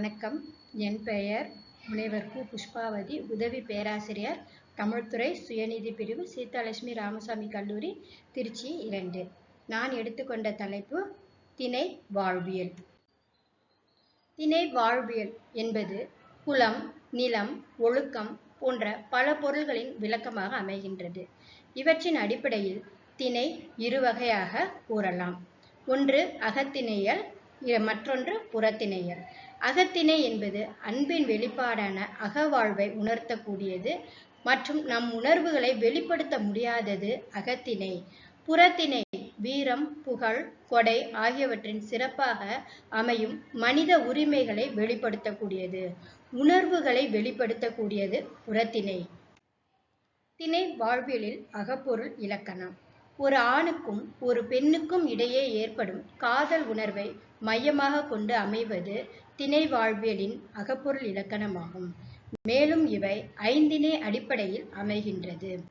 வணக்கம். என் பெயர் முனைவர் கு. புஷ்பாவதி உதவி பேராசிரியர் தமிழ்துறை சுயநிதி பிரிவு சீதாலட்சுமி ராமசாமி கல்லூரி திருச்சி இரண்டு. நான் எடுத்துக்கொண்ட தலைப்பு திணை வாழ்வியல். திணை வாழ்வியல் என்பது குலம் நிலம் ஒழுக்கம் போன்ற பல பொருள்களின் விளக்கமாக அமைகின்றது. இவற்றின் அடிப்படையில் திணை இருவகையாக கூறலாம். ஒன்று அகத்திணையல் மற்றொன்று புறத்திணையல். அகத்திணை என்பது அன்பின் வெளிப்பாடான அகவாழ்வை உணர்த்தக்கூடியது மற்றும் நம் உணர்வுகளை வெளிப்படுத்த முடியாதது அகத்திணை. புறத்திணை வீரம் புகழ் கொடை ஆகியவற்றின் சிறப்பாக அமையும் மனித உரிமைகளை வெளிப்படுத்தக்கூடியது. உணர்வுகளை வெளிப்படுத்தக்கூடியது புறத்திணை. திணை வாழ்வியலில் அகப்பொருள் இலக்கணம். ஒரு ஆணுக்கும் ஒரு பெண்ணுக்கும் இடையே ஏற்படும் காதல் உணர்வை மையமாக கொண்டு அமைவது திணை வாழ்வியலின் அகப்பொருள் இலக்கணமாகும். மேலும் இவை ஐந்திணை அடிப்படையில் அமைகின்றது.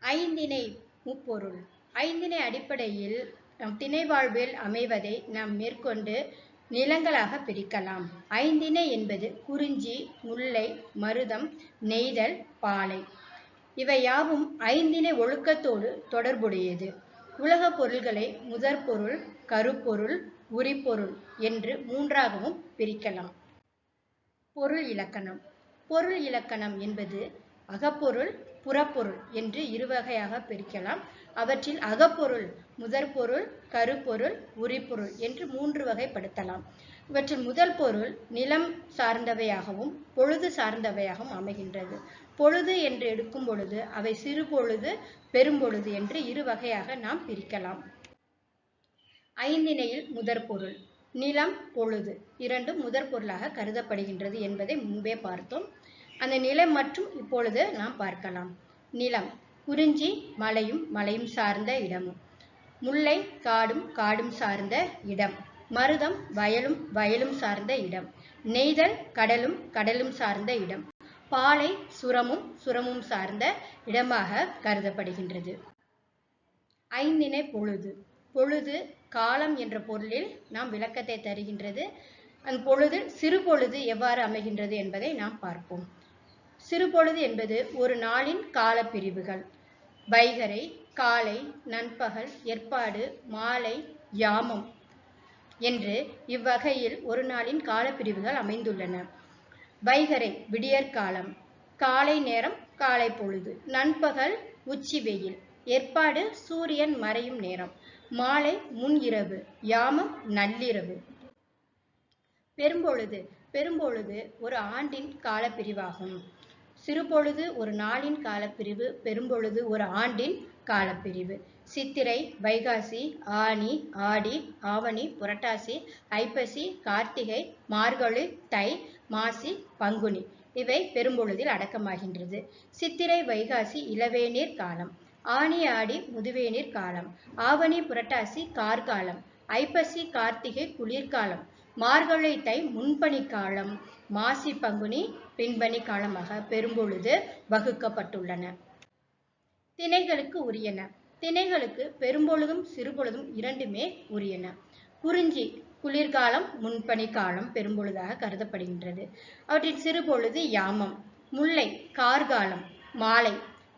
ஐந்திணை முப்பொருள். ஐந்திணை அடிப்படையில் திணை வாழ்வியல் அமைவதை நாம் மேற்கொண்டு நிலங்களாக பிரிக்கலாம். ஐந்திணை என்பது குறிஞ்சி முல்லை மருதம் நெய்தல் பாலை. இவை யாவும் ஐந்திணை ஒழுக்கத்தோடு தொடர்புடையது. உலகப் பொருள்களை முதற்பொருள் கருப்பொருள் உரிப்பொருள் என்று மூன்றாகவும் பிரிக்கலாம். பொருள் இலக்கணம். பொருள் இலக்கணம் என்பது அகப்பொருள் புறப்பொருள் என்று இருவகையாக பிரிக்கலாம். அவற்றில் அகப்பொருள் முதற்பொருள் கருப்பொருள் உரிப்பொருள் என்று மூன்று வகைப்படுத்தலாம். இவற்றில் முதல் பொருள் நிலம் சார்ந்தவையாகவும் பொழுது சார்ந்தவையாகவும் அமைகின்றது. பொழுது என்று எடுக்கும் பொழுது அவை சிறு பொழுது பெரும்பொழுது என்று இரு வகையாக நாம் பிரிக்கலாம். ஐந்திணையில் முதற்பொருள். நிலம் பொழுது. இரண்டும் முதற் பொருளாக கருதப்படுகின்றது என்பதை முன்பே பார்த்தோம். அந்த நிலம் மற்றும் இப்பொழுது நாம் பார்க்கலாம். நிலம் குறிஞ்சி மலையும் மலையும் சார்ந்த இடமும். முல்லை காடும் காடும் சார்ந்த இடம். மருதம் வயலும் வயலும் சார்ந்த இடம். நெய்தல் கடலும் கடலும் சார்ந்த இடம். பாலை சுரமும் சுரமும் சார்ந்த இடமாக கருதப்படுகின்றது. ஐந்திணை பொழுது. பொழுது காலம் என்ற பொருளில் நாம் விளக்கத்தை தருகின்றது. அந்த பொழுது சிறு பொழுது எவ்வாறு அமைகின்றது என்பதை நாம் பார்ப்போம். சிறு பொழுது என்பது ஒரு நாளின் காலப்பிரிவுகள். வைகரை காலை நண்பகல் ஏற்பாடு மாலை யாமம் என்று இவ்வகையில் ஒரு நாளின் காலப்பிரிவுகள் அமைந்துள்ளன. வைகரை விடியற்காலம் காலை நேரம் காலை பொழுது நண்பகல் உச்சி வெயில் ஏற்பாடு சூரியன் மறையும் நேரம். மாலை முன் இரவு யாமம் நள்ளிரவு. பெரும்பொழுது பெரும்பொழுது ஒரு ஆண்டின் காலப்பிரிவாகும். சிறுபொழுது ஒரு நாளின் காலப்பிரிவு பெரும்பொழுது ஒரு ஆண்டின் காலப்பிரிவு. சித்திரை வைகாசி ஆனி ஆடி ஆவணி புரட்டாசி ஐப்பசி கார்த்திகை மார்கழி தை மாசி பங்குனி. இவை பெரும்பொழுதில் அடக்கமாகின்றது. சித்திரை வைகாசி இளவேநீர் காலம். ஆனி ஆடி முதுவேநீர் காலம். ஆவணி புரட்டாசி கார்காலம். ஐப்பசி கார்த்திகை குளிர்காலம். மார்கழி தை முன்பனி காலம். மாசி பங்குனி பின்பனி காலமாக பெரும்பொழுது வகுக்கப்பட்டுள்ளன. திணைகளுக்கு உரியன. திணைகளுக்கு பெரும்பொழுதும் சிறுபொழுதும் இரண்டுமே உரியன. குறிஞ்சி குளிர்காலம் முன்பனி காலம் பெரும்பொழுதாக கருதப்படுகின்றது. அவற்றின் சிறுபொழுது யாமம். முல்லை கார்காலம். மாலை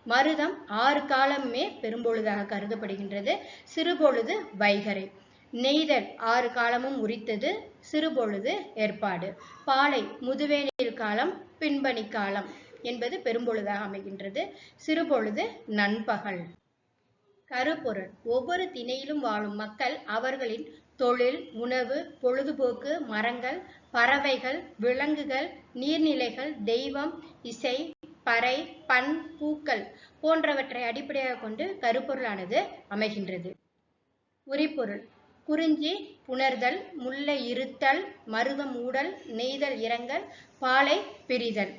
மருதம் ஆறு காலமே பெரும்பொழுதாக கருதப்படுகின்றது. சிறுபொழுது வைகரை. நெய்தல் ஆறு காலமும் உரித்தது. சிறுபொழுது ஏற்பாடு. பாலை முதுவேனில் காலம் பின்பணி காலம் என்பது பெரும்பொழுதாக அமைகின்றது. சிறுபொழுது நண்பகல். கருப்பொருள். ஒவ்வொரு திணையிலும் வாழும் மக்கள் அவர்களின் தொழில் உணவு பொழுதுபோக்கு மரங்கள் பறவைகள் விலங்குகள் நீர்நிலைகள் தெய்வம் இசை பறை பண் பூக்கள் போன்றவற்றை அடிப்படையாக கொண்டு கருப்பொருளானது அமைகின்றது. உரிப்பொருள். குறிஞ்சி புணர்தல் முல்லை இருத்தல் மருதம் ஊடல் நெய்தல் இறங்கல் பாலை பிரிதல்.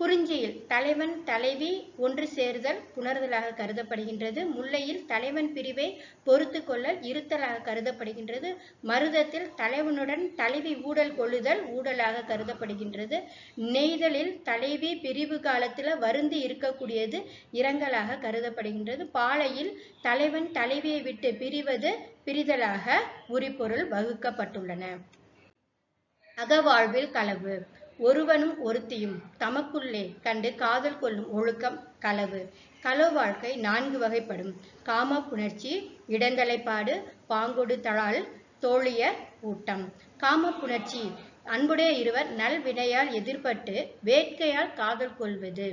குறிஞ்சியில் தலைவன் தலைவி ஒன்று சேர்தல் புணர்தலாக கருதப்படுகின்றது. முல்லையில் தலைவன் பிரிவை பொறுத்து கொள்ளல் இருத்தலாக கருதப்படுகின்றது. மருதத்தில் தலைவனுடன் தலைவி ஊடல் கொள்ளுதல் ஊடலாக கருதப்படுகின்றது. நெய்தலில் தலைவி பிரிவு காலத்தில் வருந்து இருக்கக்கூடியது இரங்கலாக கருதப்படுகின்றது. பாலையில் தலைவன் தலைவியை விட்டு பிரிவது பிரிதலாக உரிபொருள் வகுக்கப்பட்டுள்ளன. அகவாழ்வில் களவு. ஒருவனும் ஒருத்தியும் தமக்குள்ளே கண்டு காதல் கொள்ளும் ஒழுக்கம் களவு. களவு வாழ்க்கை நான்கு வகைப்படும். காம புணர்ச்சி இடந்தலைப்பாடு பாங்கொடு தழால் தோழிய ஊட்டம். காம புணர்ச்சி. அன்புடைய இருவர் நல்வினையால் எதிர்பட்டு வேட்கையால் காதல் கொள்வது.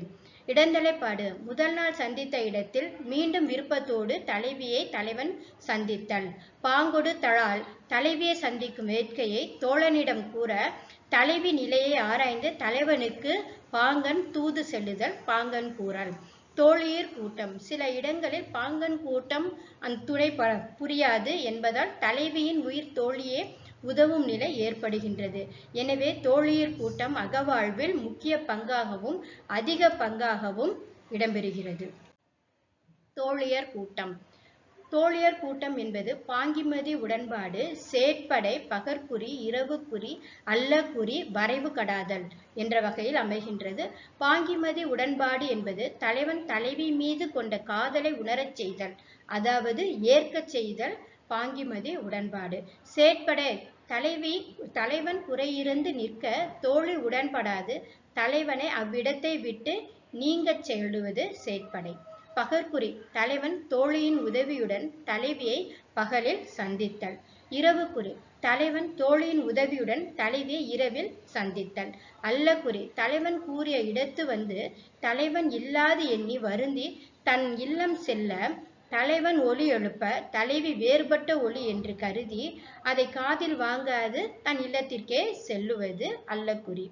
இடந்தலைப்பாடு. முதல் நாள் சந்தித்த இடத்தில் மீண்டும் விருப்பத்தோடு தலைவியை தலைவன் சந்தித்தல் பாங்கொடு தழால் தலைவியை சந்திக்கும் வேட்கையை தோழனிடம் கூற தலைவி நிலையை ஆராய்ந்து தலைவனுக்கு பாங்கன் தூது செல்லுதல் பாங்கன் கூறல். தோழியர் கூட்டம். சில இடங்களில் பாங்கன் கூட்டம் அந்த துணை ப- புரியாது என்பதால் தலைவியின் உயிர் தோழியே உதவும் நிலை ஏற்படுகின்றது. எனவே தோழியர் கூட்டம் அகவாழ்வில் முக்கிய பங்காகவும் அதிக பங்காகவும் இடம்பெறுகிறது. தோழியர் கூட்டம். தோழியர் கூட்டம் என்பது பாங்கிமதி உடன்பாடு சேட்படை பகற்குறி இரவுக்குறி அல்லக்குறி வரைவு கடாதல் என்ற வகையில் அமைகின்றது. பாங்கிமதி உடன்பாடு என்பது தலைவன் தலைவி மீது கொண்ட காதலை உணரச் செய்தல் அதாவது ஏற்கச் செய்தல் பாங்கிமதி உடன்பாடு. சேட்படை தலைவி தலைவன் குறையிருந்து நிற்க தோழி உடன்படாது. தலைவனை அவ்விடத்தை விட்டு நீங்கச் செல்லுவது செயற்படை பகற்குறி தலைவன் தோழியின் உதவியுடன் தலைவியை பகலில் சந்தித்தல். இரவுக்குறி தலைவன் தோழியின் உதவியுடன் தலைவியை இரவில் சந்தித்தல். அல்லக்குறி தலைவன் கூறிய இடத்து வந்து தலைவன் இல்லாது எண்ணி வருந்தி தன் இல்லம் செல்ல தலைவன் ஒலி எழுப்ப தலைவி வேறுபட்ட ஒலி என்று கருதி அதை காதில் வாங்காது தன் இல்லத்திற்கே செல்லுவது அல்லக்குறி.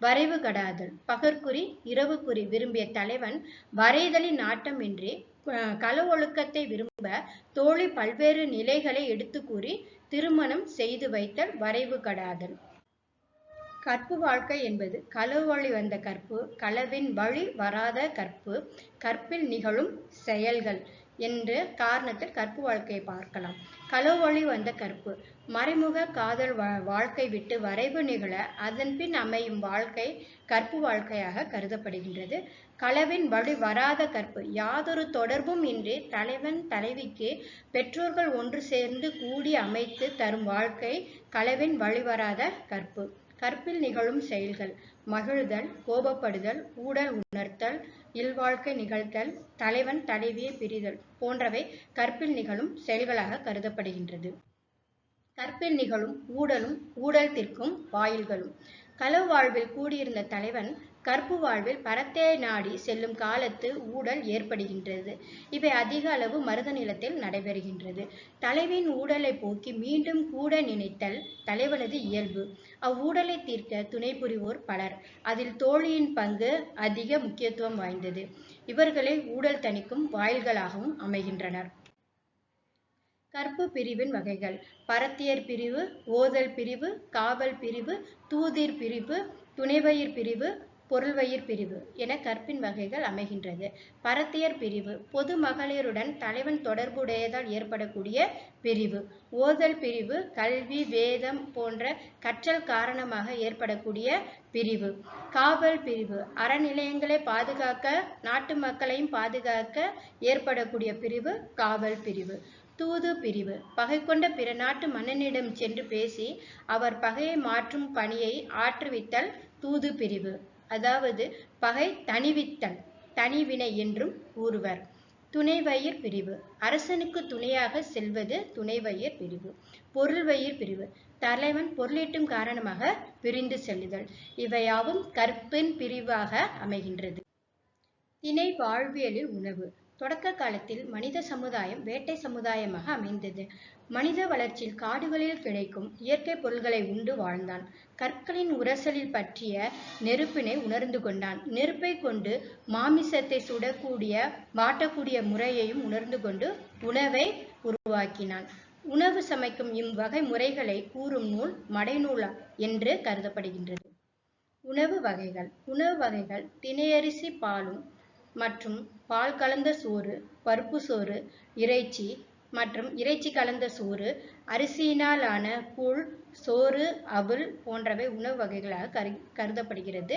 வரைவு கடாதல். பகற்குறி இரவுக்குறி விரும்பிய தலைவன் வரைதலின் நாட்டமின்றி அஹ், கள ஒழுக்கத்தை விரும்ப தோழி பல்வேறு நிலைகளை எடுத்து கூறி திருமணம் செய்து வைத்தல் வரைவு கடாதல். கற்பு வாழ்க்கை என்பது களவு வழி வந்த கற்பு களவின் வழி வராத கற்பு கற்பில் நிகழும் செயல்கள். என்ற காரணத்தில் கற்பு வாழ்க்கையை பார்க்கலாம். களவு வழி வந்த கற்பு. மறைமுக காதல் வா- வாழ்க்கை விட்டு வரைவு நிகழ அதன்பின் அமையும் வாழ்க்கை கற்பு வாழ்க்கையாக கருதப்படுகின்றது. களவின் வழி வராத கற்பு. யாதொரு தொடர்பும் இன்றி தலைவன் தலைவிக்கு பெற்றோர்கள் ஒன்று சேர்ந்து கூடி அமைத்து தரும் வாழ்க்கை களவின் வழிவராத கற்பு. கற்பில் நிகழும் செயல்கள். மகிழ்தல் கோபப்படுதல் ஊடல் உணர்த்தல் இல்வாழ்க்கை நிகழ்த்தல் தலைவன் தலைவியை பிரிதல் போன்றவை கற்பில் நிகழும் செயல்களாக கருதப்படுகின்றது. கற்பில் நிகழும் ஊடலும் ஊடல்திற்கும் வாயில்களும். களவு வாழ்வில் கூடியிருந்த தலைவன் கற்பு வாழ்வில் பரத்தை நாடி செல்லும் காலத்து ஊடல் ஏற்படுகின்றது. இவை அதிக அளவு மருத நிலத்தில் நடைபெறுகின்றது. தலைவின் ஊடலை போக்கி மீண்டும் கூட நினைத்தல் தலைவனது இயல்பு. அவ்வூடலை தீர்க்க துணை புரிவோர் பலர். அதில் தோழியின் பங்கு அதிக முக்கியத்துவம் வாய்ந்தது. இவர்களை ஊடல் தணிக்கும் வாயில்களாகவும் அமைகின்றனர். கற்பு பிரிவின் வகைகள். பரத்தியர் பிரிவு ஓதல் பிரிவு காவல் பிரிவு தூதிர் பிரிவு துணைவயிர் பிரிவு பொருள்வயிர் பிரிவு என கற்பின் வகைகள் அமைகின்றது. பரத்தியர் பிரிவு பொது மகளிருடன் தலைவன் தொடர்புடையதால் ஏற்படக்கூடிய பிரிவு. ஓதல் பிரிவு கல்வி வேதம் போன்ற கற்றல் காரணமாக ஏற்படக்கூடிய பிரிவு. காவல் பிரிவு அறநிலையங்களை பாதுகாக்க நாட்டு மக்களையும் பாதுகாக்க ஏற்படக்கூடிய பிரிவு காவல் பிரிவு. தூது பிரிவு பகை கொண்ட பிற நாட்டு மன்னனிடம் சென்று பேசி அவர் பகையை மாற்றும் பணியை ஆற்றுவித்தல் தூது பிரிவு. அதாவது பகை தணிவித்தல் தனிவினை என்றும் கூறுவர். துணைவயிர் பிரிவு. அரசனுக்கு துணையாக செல்வது துணைவயிர் பிரிவு. பொருள்வயிர் பிரிவு. தலைவன் பொருளீட்டும் காரணமாக பிரிந்து செல்லுதல். இவையாவும் கற்பின் பிரிவாக அமைகின்றது. திணை வாழ்வியலில் உணவு. தொடக்க காலத்தில் மனித சமுதாயம் வேட்டை சமுதாயமாக அமைந்தது. மனித வளர்ச்சியில் காடுகளில் கிடைக்கும் இயற்கை பொருள்களை உண்டு வாழ்ந்தான். கற்களின் உரசலில் பற்றிய நெருப்பினை உணர்ந்து கொண்டான். நெருப்பை கொண்டு மாமிசத்தை சுடக்கூடிய வாட்டக்கூடிய முறையையும் உணர்ந்து கொண்டு உணவை உருவாக்கினான். உணவு சமைக்கும் இவ்வகை முறைகளை கூறும் நூல் மடைநூலா என்று கருதப்படுகின்றது. உணவு வகைகள். உணவு வகைகள் தினையரிசி பாலும் மற்றும் பால் கலந்த சோறு பருப்பு சோறு இறைச்சி மற்றும் இறைச்சி கலந்த சோறு அரிசியினால் ஆன கூழ் சோறு அவுல் போன்றவை உணவு வகைகளாக கரு கருதப்படுகிறது.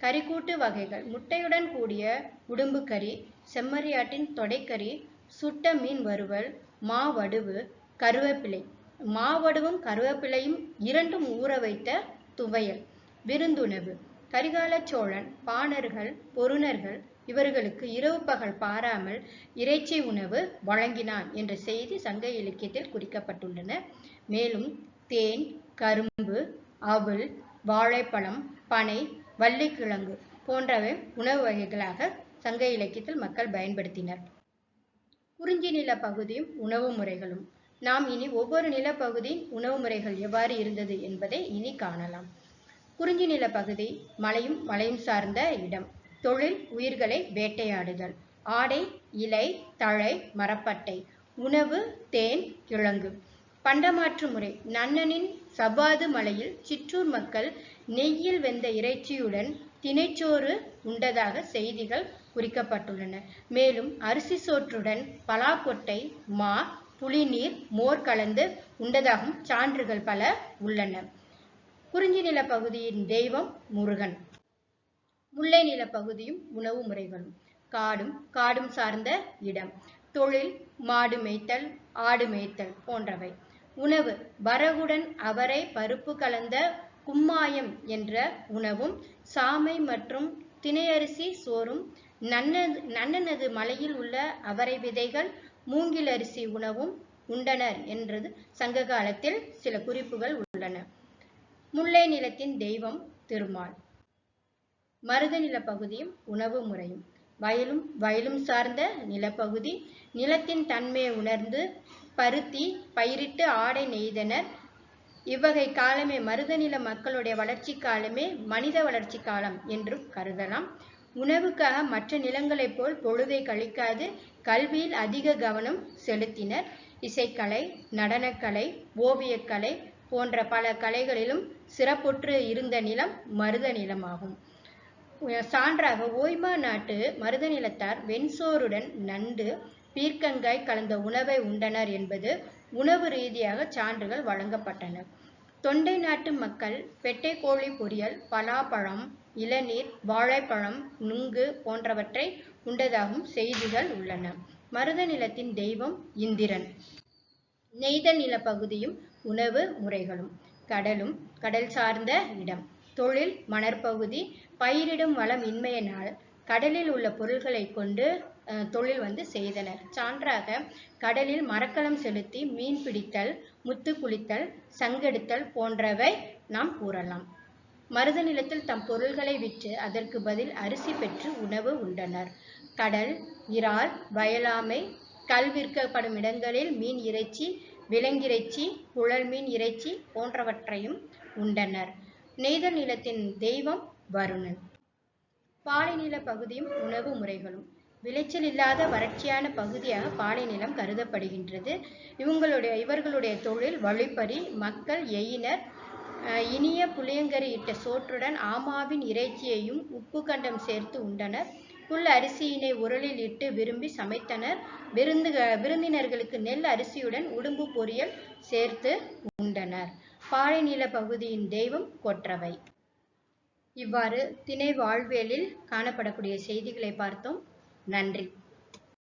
கறிக்கூட்டு வகைகள் முட்டையுடன் கூடிய உடும்பு கறி செம்மறியாட்டின் தொடைக்கறி சுட்ட மீன் வறுவல் மாவடுவு கருவேப்பிலை. மாவடுவும் கருவேப்பிலையும் இரண்டும் ஊற வைத்த துவையல். விருந்துணவு. கரிகால சோழன் பாணர்கள் பொருணர்கள் இவர்களுக்கு இரவு பகல் பாராமல் இறைச்சி உணவு வழங்கினான் என்ற செய்தி சங்க இலக்கியத்தில் குறிக்கப்பட்டுள்ளன. மேலும் தேன் கரும்பு அவல் வாழைப்பழம் பனை வள்ளிக்கிழங்கு போன்றவை உணவு வகைகளாக சங்க இலக்கியத்தில் மக்கள் பயன்படுத்தினர். குறிஞ்சி நில பகுதியும் உணவு முறைகளும். நாம் இனி ஒவ்வொரு நிலப்பகுதியின் உணவு முறைகள் எவ்வாறு இருந்தது என்பதை இனி காணலாம். குறிஞ்சி நில பகுதி மலையும் மலையும் சார்ந்த இடம். தொழில் உயிர்களை வேட்டையாடுதல். ஆடை இலை தழை மரப்பட்டை. உணவு தேன் கிழங்கு. பண்டமாற்று முறை. நன்னனின் சபாது மலையில் சிற்றூர் மக்கள் நெய்யில் வெந்த இறைச்சியுடன் தினைச்சோறு உண்டதாக செய்திகள் குறிக்கப்பட்டுள்ளன. மேலும் அரிசி சோற்றுடன் பலாக்கொட்டை மா புளிநீர் மோர் கலந்து உண்டதாகவும் சான்றுகள் பல உள்ளன. குறிஞ்சி நில பகுதியின் தெய்வம் முருகன். முல்லை நில பகுதியும் உணவு முறைகளும். காடும் காடும் சார்ந்த இடம். தொழில் மாடு மேய்த்தல் ஆடு மேய்த்தல் போன்றவை. உணவு வரகுடன் அவரை பருப்பு கலந்த கும்மாயம் என்ற உணவும் சாமை மற்றும் திணையரிசி சோறும் நன்னது நன்னனது மலையில் உள்ள அவரை விதைகள் மூங்கில் அரிசி உணவும் உண்டனர் என்றது சங்க காலத்தில் சில குறிப்புகள் உள்ளன. முல்லை நிலத்தின் தெய்வம் திருமால். மருத பகுதியும் உணவு முறையும். வயலும் வயலும் சார்ந்த நிலப்பகுதி நிலத்தின் தன்மையை உணர்ந்து பருத்தி பயிரிட்டு ஆடை நெய்தனர். இவ்வகை காலமே மருதநில மக்களுடைய வளர்ச்சி காலமே மனித வளர்ச்சி காலம் என்றும் கருதலாம். உணவுக்காக மற்ற நிலங்களைப் போல் பொழுதை கழிக்காது கல்வியில் அதிக கவனம் செலுத்தினர். இசைக்கலை நடனக்கலை ஓவியக்கலை போன்ற பல கலைகளிலும் சிறப்புற்று இருந்த நிலம் மருத நிலமாகும். சான்றாக ஓய்மா நாட்டு மருத நிலத்தார் வெண்சோறுடன் நண்டு பீர்க்கங்காய் கலந்த உணவை உண்டனர் என்பது உணவு ரீதியாக சான்றுகள் வழங்கப்பட்டன. தொண்டை நாட்டு மக்கள் பெட்டை கோழி பொரியல் பலாப்பழம் இளநீர் வாழைப்பழம் நுங்கு போன்றவற்றை உண்டதாகவும் செய்திகள் உள்ளன. மருத நிலத்தின் தெய்வம் இந்திரன். நெய்தல் நிலப்பகுதியும் உணவு முறைகளும். கடலும் கடல் சார்ந்த இடம். தொழில் மணற்பகுதி பயிரிடும் வளம் இன்மையினால் கடலில் உள்ள பொருள்களை கொண்டு தொழில் வந்து செய்தனர். சான்றாக கடலில் மரக்கலம் செலுத்தி மீன் பிடித்தல் முத்து குளித்தல் சங்கெடுத்தல் போன்றவை நாம் கூறலாம். மருத நிலத்தில் தம் பொருள்களை விற்று அதற்கு பதில் அரிசி பெற்று உணவு உண்டனர். கடல் இறால் வயலாமை கல் விற்கப்படும் இடங்களில் மீன் இறைச்சி விலங்கிறைச்சி குழல் மீன் இறைச்சி போன்றவற்றையும் உண்டனர். நெய்தல் நிலத்தின் தெய்வம் வருணன். பாலைநில பகுதியும் உணவு முறைகளும். விளைச்சல் இல்லாத வறட்சியான பகுதியாக பாலை நிலம் கருதப்படுகின்றது. இவங்களுடைய இவர்களுடைய தொழில் வழிப்பறி மக்கள் எயினர் இனிய புளியங்கரி இட்ட சோற்றுடன் ஆமாவின் இறைச்சியையும் உப்பு கண்டம் சேர்த்து உண்டனர். புல் அரிசியினை உரலில் இட்டு விரும்பி சமைத்தனர். விருந்து விருந்தினர்களுக்கு நெல் அரிசியுடன் உடும்பு பொரியல் சேர்த்து உண்டனர். பாறைநில பகுதியின் தெய்வம் கொற்றவை. இவ்வாறு திணை வாழ்வியலில் காணப்படக்கூடிய செய்திகளை பார்த்தோம். நன்றி.